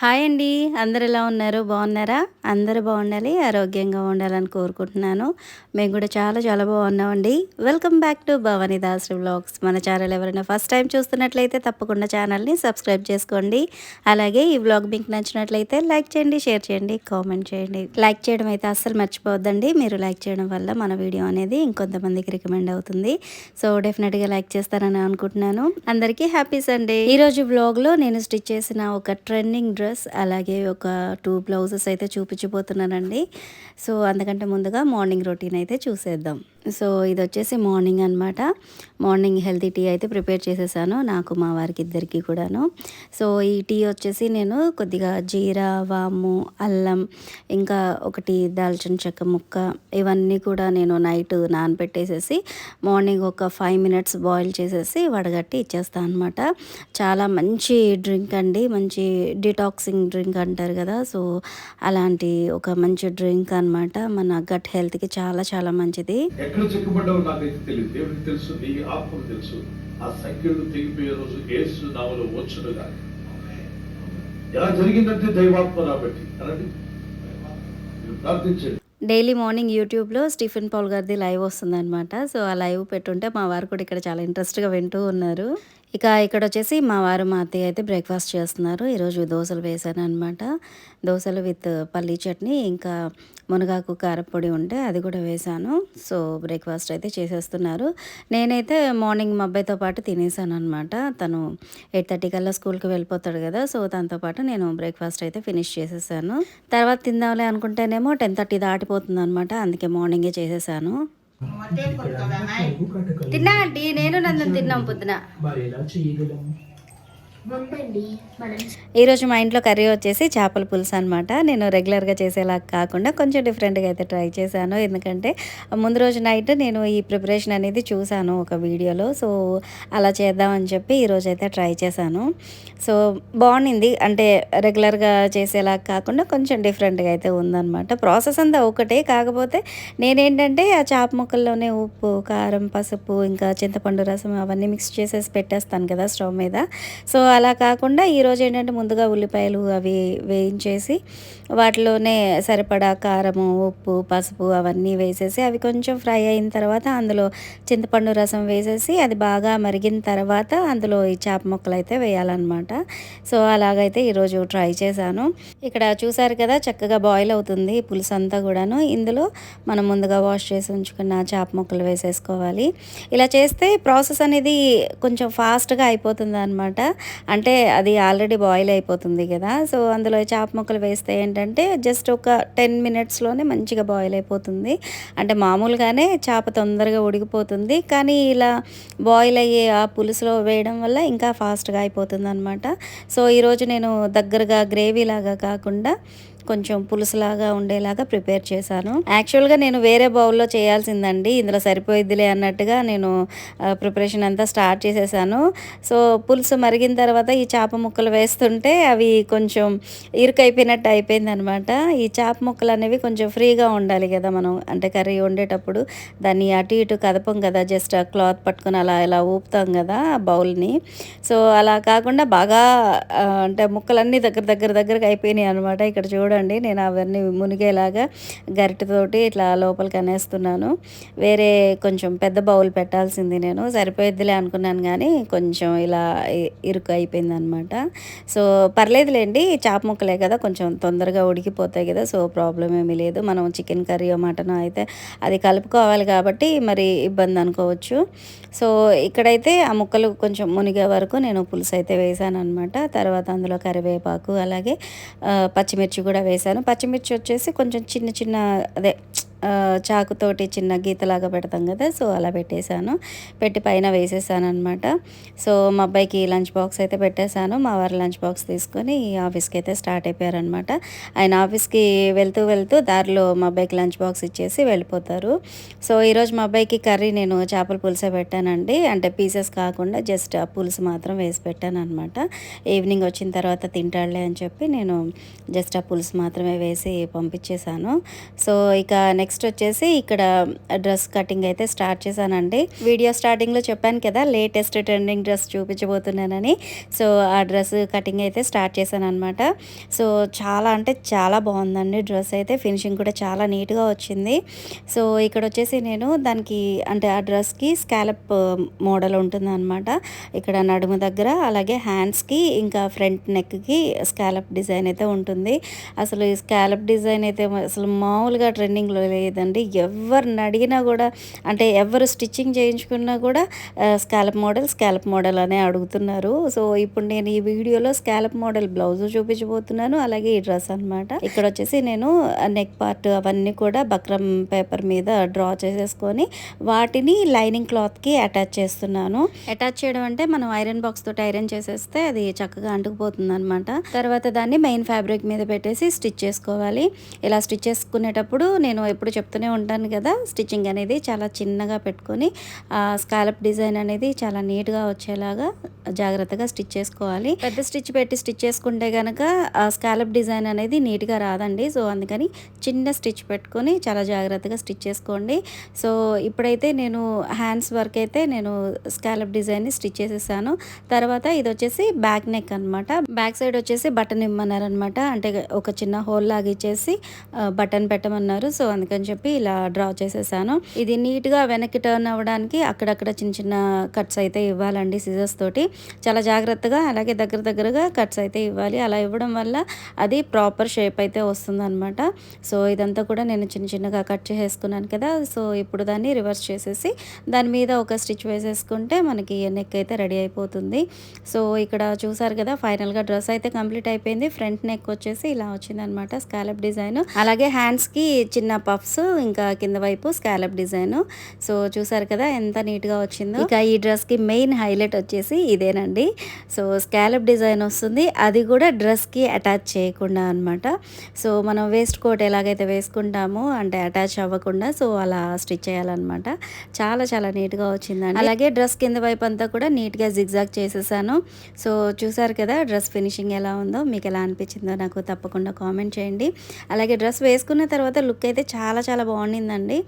Hi అండి. అందరు ఎలా ఉన్నారు? బాగున్నారా? అందరూ బాగుండాలి ఆరోగ్యంగా ఉండాలని కోరుకుంటున్నాను. మేము కూడా చాలా చాలా బాగున్నామండి. Welcome back to Bhavani Das vlogs మన ఛానల్ ఎవరైనా ఫస్ట్ టైం చూస్తున్నట్లయితే తప్పకుండా ఛానల్ని సబ్స్క్రైబ్ చేసుకోండి. అలాగే ఈ వ్లాగ్ మీకు నచ్చినట్లయితే లైక్ చేయండి షేర్ చేయండి కామెంట్ చేయండి. లైక్ చేయడం అయితే అస్సలు మర్చిపోవద్దండి. మీరు లైక్ చేయడం వల్ల మన వీడియో అనేది ఇంకొంతమందికి రికమెండ్ అవుతుంది. సో డెఫినెట్గా లైక్ చేస్తారని అనుకుంటున్నాను. అందరికీ హ్యాపీ సండే ఈరోజు వ్లాగ్లో నేను స్టిచ్ చేసిన ఒక ట్రెండింగ్ డ్రెస్ అలాగే ఒక టూ బ్లౌజెస్ అయితే చూపించబోతున్నానండి. సో అందుకంటే ముందుగా మార్నింగ్ రొటీన్ అయితే చూసేద్దాం. సో ఇది వచ్చేసి మార్నింగ్ అనమాట మార్నింగ్ హెల్తీ టీ అయితే ప్రిపేర్ చేసేసాను నాకు మా వారికి ఇద్దరికి కూడాను. సో ఈ టీ వచ్చేసి నేను కొద్దిగా జీరా వాము అల్లం ఇంకా ఒకటి దాల్చిన చెక్క ముక్క ఇవన్నీ కూడా నేను నైట్ నానబెట్టేసేసి మార్నింగ్ ఒక ఫైవ్ మినిట్స్ బాయిల్ చేసేసి వడగట్టి ఇచ్చేస్తాను అనమాట చాలా మంచి డ్రింక్ అండి మంచి డిటాక్సింగ్ డ్రింక్ అంటారు కదా సో అలాంటి ఒక మంచి డ్రింక్ అనమాట మన గట్ హెల్త్కి చాలా చాలా మంచిది. ఎక్కడ చిక్కుబడ్డావు నాకైతే తెలియదు దేవుడికి తెలుసు నీ ఆత్మకు తెలుసు. ఆ సంఖ్యలు తెగిపోయే రోజు ఏసు నామలో వచ్చును కాదు ఎలా జరిగిందంటే దైవాత్మ రాబట్టి. అనండి? మీరు ప్రార్థించండి. డైలీ మార్నింగ్ యూట్యూబ్లో స్టీఫెన్ పౌల్ గారిది లైవ్ వస్తుందన్నమాట. సో ఆ లైవ్ పెట్టుంటే మా వారు కూడా ఇక్కడ చాలా ఇంట్రెస్ట్గా వింటూ ఉన్నారు. ఇక ఇక్కడ వచ్చేసి మా వారు మా అత్తయ్య అయితే బ్రేక్ఫాస్ట్ చేస్తున్నారు. ఈరోజు దోశలు వేసాను అనమాట దోశలు విత్ పల్లీ చట్నీ ఇంకా మునగాకు కారపొడి ఉంటే అది కూడా వేశాను సో బ్రేక్ఫాస్ట్ అయితే చేసేస్తున్నారు. నేనైతే మార్నింగ్ మా అబ్బాయితో పాటు తినేసాను అనమాట తను ఎయిట్ థర్టీ కల్లా స్కూల్కి వెళ్ళిపోతాడు కదా సో దాంతో పాటు నేను బ్రేక్ఫాస్ట్ అయితే ఫినిష్ చేసేసాను. తర్వాత తిందాంలే అనుకుంటేనేమో టెన్ థర్టీ దాటిపోతుంది అనమాట అందుకే మార్నింగే చేసేసాను. తిన్నా ఆంటీ నేను నందన్ తిన్నాం పొద్దున. ఈరోజు మా ఇంట్లో కర్రీ వచ్చేసి చేపల పులుసు అనమాట నేను రెగ్యులర్గా చేసేలా కాకుండా కొంచెం డిఫరెంట్గా అయితే ట్రై చేశాను. ఎందుకంటే ముందు రోజు నైట్ నేను ఈ ప్రిపరేషన్ అనేది చూశాను ఒక వీడియోలో. సో అలా చేద్దామని చెప్పి ఈరోజు అయితే ట్రై చేశాను. సో బాగుంది అంటే రెగ్యులర్గా చేసేలా కాకుండా కొంచెం డిఫరెంట్గా అయితే ఉందన్నమాట. ప్రాసెస్ అంతా ఒకటే. కాకపోతే నేనేంటంటే ఆ చేప ముక్కల్లోనే ఉప్పు కారం పసుపు ఇంకా చింతపండు రసం అవన్నీ మిక్స్ చేసేసి పెట్టేస్తాను కదా స్టవ్ మీద. సో అలా కాకుండా ఈరోజు ఏంటంటే ముందుగా ఉల్లిపాయలు అవి వేయించేసి వాటిలోనే సరిపడా కారము ఉప్పు పసుపు అవన్నీ వేసేసి అవి కొంచెం ఫ్రై అయిన తర్వాత అందులో చింతపండు రసం వేసేసి అది బాగా మరిగిన తర్వాత అందులో ఈ చేప ముక్కలు అయితే వేయాలన్నమాట. సో అలాగైతే ఈరోజు ట్రై చేశాను. ఇక్కడ చూసారు కదా చక్కగా బాయిల్ అవుతుంది పులుసు అంతా కూడాను. ఇందులో మనం ముందుగా వాష్ చేసి ఉంచుకున్న చేప ముక్కలు వేసేసుకోవాలి. ఇలా చేస్తే ప్రాసెస్ అనేది కొంచెం ఫాస్ట్గా అయిపోతుంది అనమాట అంటే అది ఆల్రెడీ బాయిల్ అయిపోతుంది కదా. సో అందులో చేప ముక్కలు వేస్తే ఏంటంటే జస్ట్ ఒక టెన్ మినిట్స్లోనే మంచిగా బాయిల్ అయిపోతుంది. అంటే మామూలుగానే చేప తొందరగా ఉడికిపోతుంది. కానీ ఇలా బాయిల్ అయ్యే ఆ పులుసులో వేయడం వల్ల ఇంకా ఫాస్ట్గా అయిపోతుంది అనమాట సో ఈరోజు నేను దగ్గరగా గ్రేవీ లాగా కాకుండా కొంచెం పులుసులాగా ఉండేలాగా ప్రిపేర్ చేశాను. యాక్చువల్గా నేను వేరే బౌల్లో చేయాల్సిందండి. ఇందులో సరిపోయిద్దిలే అన్నట్టుగా నేను ప్రిపరేషన్ అంతా స్టార్ట్ చేసేసాను. సో పులుసు మరిగిన తర్వాత ఈ చేప ముక్కలు వేస్తుంటే అవి కొంచెం ఇరుకైపోయినట్టు అయిపోయింది అనమాట ఈ చేప ముక్కలు అనేవి కొంచెం ఫ్రీగా ఉండాలి కదా మనం. అంటే కర్రీ వండేటప్పుడు దాన్ని అటు ఇటు కదపం కదా. జస్ట్ ఆ క్లాత్ పట్టుకొని అలా ఇలా ఊపుతాం కదా ఆ బౌల్ని. సో అలా కాకుండా బాగా అంటే ముక్కలన్నీ దగ్గర దగ్గర దగ్గరకు అయిపోయినాయి అనమాట ఇక్కడ చూడండి. నేను అవన్నీ మునిగేలాగా గరిటెతోటి ఇట్లా లోపలికి అనేస్తున్నాను. వేరే కొంచెం పెద్ద బౌల్ పెట్టాల్సింది నేను. సరిపోయిద్దిలే అనుకున్నాను కానీ కొంచెం ఇలా ఇరుకు అయిపోయింది అనమాట సో పర్లేదులేండి చేప ముక్కలే కదా కొంచెం తొందరగా ఉడికిపోతాయి కదా సో ప్రాబ్లం ఏమీ లేదు. మనం చికెన్ కర్రీ మటన్ అయితే అది కలుపుకోవాలి కాబట్టి మరి ఇబ్బంది అనుకోవచ్చు. సో ఇక్కడైతే ఆ ముక్కలు కొంచెం మునిగే వరకు నేను పులుసు అయితే వేసాను అనమాట తర్వాత అందులో కరివేపాకు అలాగే పచ్చిమిర్చి కూడా వేసాను పచ్చిమిర్చి వచ్చేసి కొంచెం చిన్న చిన్న అదే చాకుతోటి చిన్న గీతలాగా పెడతాం కదా సో అలా పెట్టేశాను. పెట్టి పైన వేసేసాను అనమాట సో మా అబ్బాయికి లంచ్ బాక్స్ అయితే పెట్టేశాను. మా వారు లంచ్ బాక్స్ తీసుకొని ఆఫీస్కి అయితే స్టార్ట్ అయిపోయారనమాట ఆయన ఆఫీస్కి వెళ్తూ వెళ్తూ దారిలో మా అబ్బాయికి లంచ్ బాక్స్ ఇచ్చేసి వెళ్ళిపోతారు. సో ఈరోజు మా అబ్బాయికి కర్రీ నేను చేపల పులుసే పెట్టానండి. అంటే పీసెస్ కాకుండా జస్ట్ ఆ పులుసు మాత్రం వేసి పెట్టాను అనమాట ఈవినింగ్ వచ్చిన తర్వాత తింటాడులే అని చెప్పి నేను జస్ట్ ఆ పులుసు మాత్రమే వేసి పంపించేశాను. సో ఇక నెక్స్ట్ వచ్చేసి ఇక్కడ డ్రెస్ కటింగ్ అయితే స్టార్ట్ చేశానండి. వీడియో స్టార్టింగ్లో చెప్పాను కదా లేటెస్ట్ ట్రెండింగ్ డ్రెస్ చూపించబోతున్నానని. సో ఆ డ్రెస్ కటింగ్ అయితే స్టార్ట్ చేశాను అనమాట సో చాలా అంటే చాలా బాగుందండి డ్రెస్ అయితే. ఫినిషింగ్ కూడా చాలా నీట్గా వచ్చింది. సో ఇక్కడ వచ్చేసి నేను దానికి అంటే ఆ డ్రెస్కి స్కాలప్ మోడల్ ఉంటుంది అనమాట ఇక్కడ నడుము దగ్గర అలాగే హ్యాండ్స్కి ఇంకా ఫ్రంట్ నెక్కి స్కాలప్ డిజైన్ అయితే ఉంటుంది. అసలు ఈ స్కాలప్ డిజైన్ అయితే అసలు మామూలుగా ట్రెండింగ్లో లేదండి ఎవరిని అడిగినా కూడా అంటే ఎవరు స్టిచ్చింగ్ చేయించుకున్నా కూడా స్కాలప్ మోడల్ స్కాలప్ మోడల్ అనే అడుగుతున్నారు. సో ఇప్పుడు నేను ఈ వీడియోలో స్కాలప్ మోడల్ బ్లౌజ్ చూపించబోతున్నాను. అలాగే ఈ డ్రెస్ అన్నమాట. ఇక్కడ వచ్చేసి నేను నెక్ పార్ట్ అవన్నీ కూడా బక్రం పేపర్ మీద డ్రా చేసేసుకొని వాటిని లైనింగ్ క్లాత్కి అటాచ్ చేస్తున్నాను. అటాచ్ చేయడం అంటే మనం ఐరన్ బాక్స్ తోటి ఐరన్ చేసేస్తే అది చక్కగా అంటుకుపోతుంది అనమాట తర్వాత దాన్ని మెయిన్ ఫ్యాబ్రిక్ మీద పెట్టేసి స్టిచ్ చేసుకోవాలి. ఇలా స్టిచ్ చేసుకునేటప్పుడు నేను ఎప్పుడు చెప్తూనే ఉంటాను కదా. స్టిచ్చింగ్ అనేది చాలా చిన్నగా పెట్టుకొని స్కాలప్ డిజైన్ అనేది చాలా నీట్గా వచ్చేలాగా జాగ్రత్తగా స్టిచ్ చేసుకోవాలి. పెద్ద స్టిచ్ పెట్టి స్టిచ్ చేసుకుంటే కనుక ఆ స్కాలప్ డిజైన్ అనేది నీట్గా రాదండి. సో అందుకని చిన్న స్టిచ్ పెట్టుకొని చాలా జాగ్రత్తగా స్టిచ్ చేసుకోండి. సో ఇప్పుడైతే నేను హ్యాండ్స్ వర్క్ అయితే నేను స్కాలప్ డిజైన్ని స్టిచ్ చేసేసాను. తర్వాత ఇది వచ్చేసి బ్యాక్ నెక్ అనమాట బ్యాక్ సైడ్ వచ్చేసి బటన్ ఇమ్మన్నారనమాట అంటే ఒక చిన్న హోల్ లాగా ఇచ్చేసి బటన్ పెట్టమన్నారు. సో అందుకని చెప్పి ఇలా డ్రా చేసేసాను. ఇది నీట్గా వెనక్కి టర్న్ అవ్వడానికి అక్కడక్కడ చిన్న చిన్న కట్స్ అయితే ఇవ్వాలండి సిజర్స్ తోటి. చాలా జాగ్రత్తగా అలాగే దగ్గర దగ్గరగా కట్స్ అయితే ఇవ్వాలి. అలా ఇవ్వడం వల్ల అది ప్రాపర్ షేప్ అయితే వస్తుందన్నమాట. సో ఇదంతా కూడా నేను చిన్న చిన్నగా కట్ చేసేసుకున్నాను కదా. సో ఇప్పుడు దాన్ని రివర్స్ చేసేసి దాని మీద ఒక స్టిచ్ వేసేసుకుంటే మనకి నెక్ అయితే రెడీ అయిపోతుంది. సో ఇక్కడ చూసారు కదా ఫైనల్గా డ్రెస్ అయితే కంప్లీట్ అయిపోయింది. ఫ్రంట్ నెక్ వచ్చేసి ఇలా వచ్చిందనమాట స్కాలప్ డిజైన్. అలాగే హ్యాండ్స్కి చిన్న పఫ్స్ ఇంకా కింద వైపు స్కాలప్ డిజైన్. సో చూసారు కదా ఎంత నీట్గా వచ్చిందో. ఇక ఈ డ్రెస్కి మెయిన్ హైలైట్ వచ్చేసి ఇదేనండి. సో స్కాలప్ డిజైన్ వస్తుంది. అది కూడా డ్రెస్కి అటాచ్ చేయకుండా అనమాట సో మనం వేస్ట్ కోట్ ఎలాగైతే వేసుకుంటామో అంటే అటాచ్ అవ్వకుండా సో అలా స్టిచ్ చేయాలన్నమాట. చాలా చాలా నీట్గా వచ్చిందండి. అలాగే డ్రెస్ కింద వైపు అంతా కూడా నీట్గా జిగ్జాగ్ చేసేసాను. సో చూసారు కదా డ్రెస్ ఫినిషింగ్ ఎలా ఉందో మీకు ఎలా అనిపించిందో నాకు తప్పకుండా కామెంట్ చేయండి. అలాగే డ్రెస్ వేసుకున్న తర్వాత లుక్ అయితే చాలా చాలా బాగుండిందండి.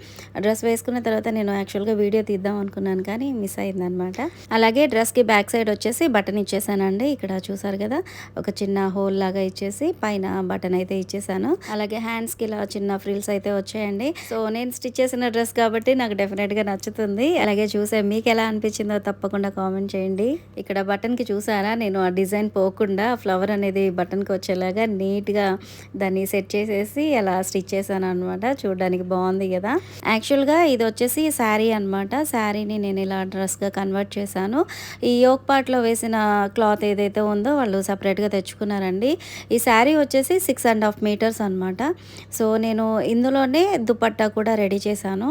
డ్రెస్ వేసుకున్న తర్వాత నేను యాక్చువల్గా వీడియో తీద్దాం అనుకున్నాను కానీ మిస్ అయిందనమాట అలాగే డ్రెస్కి బ్యాక్ సైడ్ వచ్చేసి బటన్ ఇచ్చేసానండి. ఇక్కడ చూసారు కదా ఒక చిన్న హోల్ లాగా ఇచ్చేసి పైన బటన్ అయితే ఇచ్చేసాను. అలాగే హ్యాండ్స్కి ఇలా చిన్న ఫ్రిల్స్ అయితే వచ్చాయండి. సో నేను స్టిచ్ చేసిన డ్రెస్ కాబట్టి నాకు డెఫినెట్గా నచ్చుతుంది. అలాగే చూసే మీకు ఎలా అనిపించిందో తప్పకుండా కామెంట్ చేయండి. ఇక్కడ బటన్కి చూసారా నేను ఆ డిజైన్ పోకుండా ఫ్లవర్ అనేది బటన్కి వచ్చేలాగా నీట్గా దాన్ని సెట్ చేసేసి అలా స్టిచ్ చేశాను అనమాట చూడడానికి బాగుంది కదా. యాక్చువల్గా ఇది వచ్చేసి శారీ అనమాట శారీని నేను ఇలా డ్రెస్గా కన్వర్ట్ చేశాను. ఈ యోక్ వాటిలో వేసిన క్లాత్ ఏదైతే ఉందో వాళ్ళు సపరేట్గా తెచ్చుకున్నారండి. ఈ శారీ వచ్చేసి సిక్స్ అండ్ హాఫ్ మీటర్స్ అనమాట సో నేను ఇందులోనే దుపట్టా కూడా రెడీ చేశాను.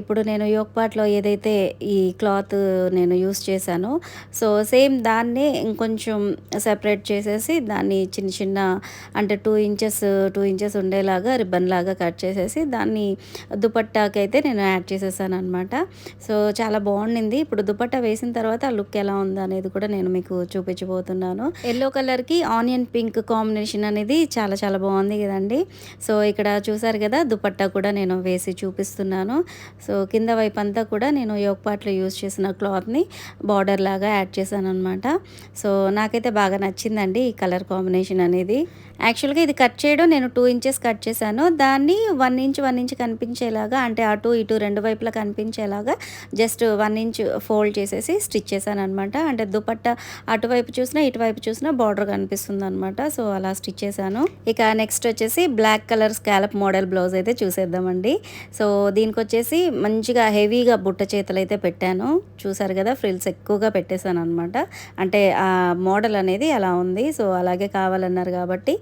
ఇప్పుడు నేను యోక్ పార్ట్లో ఏదైతే ఈ క్లాత్ నేను యూస్ చేశానో సో సేమ్ దాన్ని ఇంకొంచెం సెపరేట్ చేసేసి దాన్ని చిన్న చిన్న అంటే టూ ఇంచెస్ టూ ఇంచెస్ ఉండేలాగా రిబ్బన్ లాగా కట్ చేసేసి దాన్ని దుపట్టాకైతే నేను యాడ్ చేసేసాను అనమాట సో చాలా బాగుండింది. ఇప్పుడు దుపట్టా వేసిన తర్వాత ఆ లుక్ ఎలా ఉందనేది అనేది కూడా నేను మీకు చూపించబోతున్నాను. ఎల్లో కలర్కి ఆనియన్ పింక్ కాంబినేషన్ అనేది చాలా చాలా బాగుంది కదండి. సో ఇక్కడ చూసారు కదా దుపట్టా కూడా నేను వేసి చూపిస్తున్నాను. సో కింద వైపు అంతా కూడా నేను యోగ్ పాట్లో యూస్ చేసిన క్లాత్ని బార్డర్ లాగా యాడ్ చేశాను అనమాట సో నాకైతే బాగా నచ్చిందండి ఈ కలర్ కాంబినేషన్ అనేది. యాక్చువల్గా ఇది కట్ చేయడం నేను టూ ఇంచెస్ కట్ చేశాను. దాన్ని వన్ ఇంచ్ వన్ ఇంచ్ కనిపించేలాగా అంటే అటు ఇటు రెండు వైపులా కనిపించేలాగా జస్ట్ వన్ ఇంచ్ ఫోల్డ్ చేసేసి స్టిచ్ చేశాను అనమాట అంటే దుపట్ట అటువైపు చూసినా ఇటువైపు చూసినా బార్డర్ కనిపిస్తుంది అనమాట సో అలా స్టిచ్ చేశాను. ఇక నెక్స్ట్ వచ్చేసి black colour scallop model blouse అయితే చూసేద్దామండి. సో దీనికి వచ్చేసి మంచిగా హెవీగా బుట్ట చేతులు అయితే పెట్టాను. చూసారు కదా ఫ్రిల్స్ ఎక్కువగా పెట్టేశాను అనమాట అంటే ఆ మోడల్ అనేది అలా ఉంది. సో అలాగే కావాలన్నారు కాబట్టి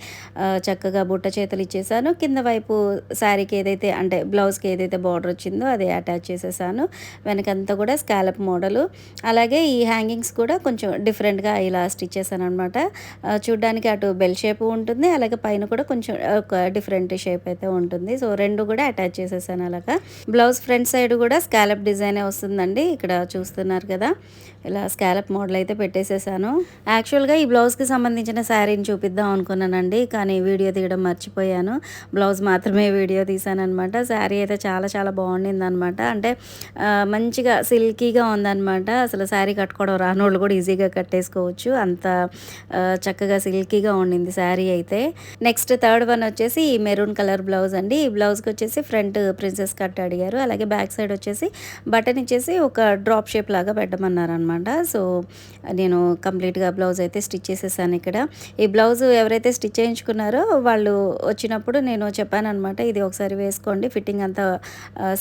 చక్కగా బుట్ట చేతులు ఇచ్చేసాను కింద వైపు శారీకి ఏదైతే అంటే బ్లౌజ్కి ఏదైతే బార్డర్ వచ్చిందో అది అటాచ్ చేసేసాను వెనకంతా కూడా స్కాలప్ మోడలు అలాగే ఈ హ్యాంగింగ్స్ కూడా కొంచెం డిఫరెంట్గా ఇలా స్టిచ్ చేశాను అనమాట చూడ్డానికి అటు బెల్ షేప్ ఉంటుంది అలాగే పైన కూడా కొంచెం ఒక డిఫరెంట్ షేప్ అయితే ఉంటుంది. సో రెండు కూడా అటాచ్ చేసేసాను అలాగా. బ్లౌజ్ ఫ్రంట్ సైడ్ కూడా స్కాలప్ డిజైనే వస్తుందండి ఇక్కడ చూస్తున్నారు కదా. ఇలా స్కాలప్ మోడల్ అయితే పెట్టేసేసాను. యాక్చువల్గా ఈ బ్లౌజ్కి సంబంధించిన శారీని చూపిద్దాం అనుకున్నానండి కానీ వీడియో తీయడం మర్చిపోయాను. బ్లౌజ్ మాత్రమే వీడియో తీసాను అనమాట శారీ అయితే చాలా చాలా బాగుండింది అనమాట అంటే మంచిగా సిల్కీగా ఉందన్నమాట. అసలు శారీ కట్టుకోవడం రానోళ్ళు కూడా ఈజీగా కట్టేసుకోవచ్చు. అంత చక్కగా సిల్కీగా ఉండింది శారీ అయితే. నెక్స్ట్ థర్డ్ వన్ వచ్చేసి ఈ మెరూన్ కలర్ బ్లౌజ్ అండి. ఈ బ్లౌజ్కి వచ్చేసి ఫ్రంట్ ప్రిన్సెస్ కట్ అడిగారు. అలాగే బ్యాక్ సైడ్ వచ్చేసి బటన్ ఇచ్చేసి ఒక డ్రాప్ షేప్ లాగా పెట్టమన్నారు అనమాట సో నేను కంప్లీట్గా బ్లౌజ్ అయితే స్టిచ్ చేసేసాను ఇక్కడ. ఈ బ్లౌజ్ ఎవరైతే స్టిచ్ చేయించుకున్నారో వాళ్ళు వచ్చినప్పుడు నేను చెప్పాను అనమాట ఇది ఒకసారి వేసుకోండి ఫిట్టింగ్ అంతా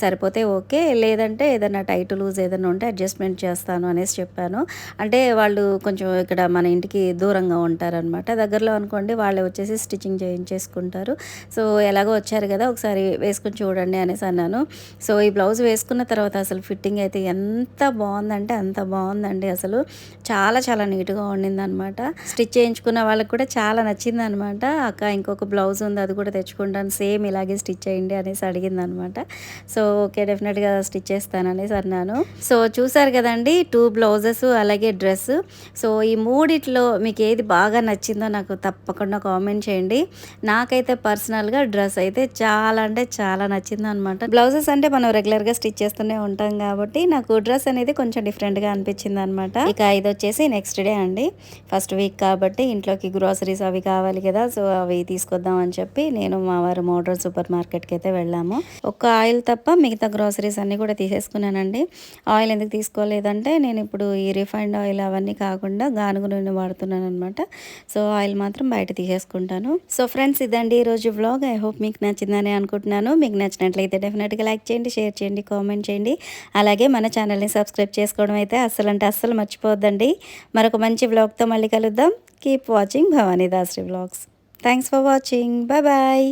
సరిపోతే ఓకే. లేదంటే ఏదైనా టైట్ లూజ్ ఏదైనా ఉంటే అడ్జస్ట్మెంట్ చేస్తాను అనేసి చెప్పాను. అంటే అంటే వాళ్ళు కొంచెం ఇక్కడ మన ఇంటికి దూరంగా ఉంటారనమాట దగ్గరలో అనుకోండి వాళ్ళే వచ్చేసి స్టిచ్చింగ్ చేయించేసుకుంటారు సో ఎలాగో వచ్చారు కదా ఒకసారి వేసుకుని చూడండి అనేసి అన్నాను. సో ఈ బ్లౌజ్ వేసుకున్న తర్వాత అసలు ఫిట్టింగ్ అయితే ఎంత బాగుందంటే అంత బాగుందండి అసలు. చాలా చాలా నీట్గా ఉండింది అనమాట స్టిచ్ చేయించుకున్న వాళ్ళకి కూడా చాలా నచ్చింది అనమాట అక్క ఇంకొక బ్లౌజ్ ఉంది అది కూడా తెచ్చుకుంటాను సేమ్ ఇలాగే స్టిచ్ చేయండి అనేసి అడిగింది అనమాట సో ఓకే డెఫినెట్గా స్టిచ్ చేస్తాను అనేసి అన్నాను. సో చూసారు కదండి టూ బ్లౌజెస్ అలాగే డ్రెస్ డ్రెస్ సో ఈ మూడిట్లో మీకు ఏది బాగా నచ్చిందో నాకు తప్పకుండా కామెంట్ చేయండి. నాకైతే పర్సనల్గా డ్రెస్ అయితే చాలా అంటే చాలా నచ్చింది అనమాట బ్లౌజెస్ అంటే మనం రెగ్యులర్గా స్టిచ్ చేస్తూనే ఉంటాం కాబట్టి నాకు డ్రెస్ అనేది కొంచెం డిఫరెంట్గా అనిపించింది అనమాట ఇక ఇది వచ్చేసి నెక్స్ట్ డే అండి. ఫస్ట్ వీక్ కాబట్టి ఇంట్లోకి గ్రోసరీస్ అవి కావాలి కదా సో అవి తీసుకొద్దాం అని చెప్పి నేను మా వారు మోడర్న్ సూపర్ మార్కెట్కి అయితే వెళ్ళాము. ఒక్క ఆయిల్ తప్ప మిగతా గ్రోసరీస్ అన్నీ కూడా తీసేసుకున్నానండి. ఆయిల్ ఎందుకు తీసుకోలేదంటే నేను ఇప్పుడు ఈ రిఫైండ్ ఆయిల్ అవన్నీ కాకుండా గానుగు నూనె వాడుతున్నాను అనమాట సో ఆయిల్ మాత్రం బయట తీసేసుకుంటాను. సో ఫ్రెండ్స్ ఇదండి ఈరోజు వ్లాగ్. ఐ హోప్ మీకు నచ్చిందని అనుకుంటున్నాను. మీకు నచ్చినట్లయితే డెఫినెట్గా లైక్ చేయండి షేర్ చేయండి కామెంట్ చేయండి. అలాగే మన ఛానల్ని సబ్స్క్రైబ్ చేసుకోవడం అయితే అస్సలు అంటే అస్సలు మర్చిపోవద్దండి మరొక మంచి వ్లాగ్తో మళ్ళీ కలుద్దాం. Keep watching Bhavani Dasri vlogs thanks for watching bye bye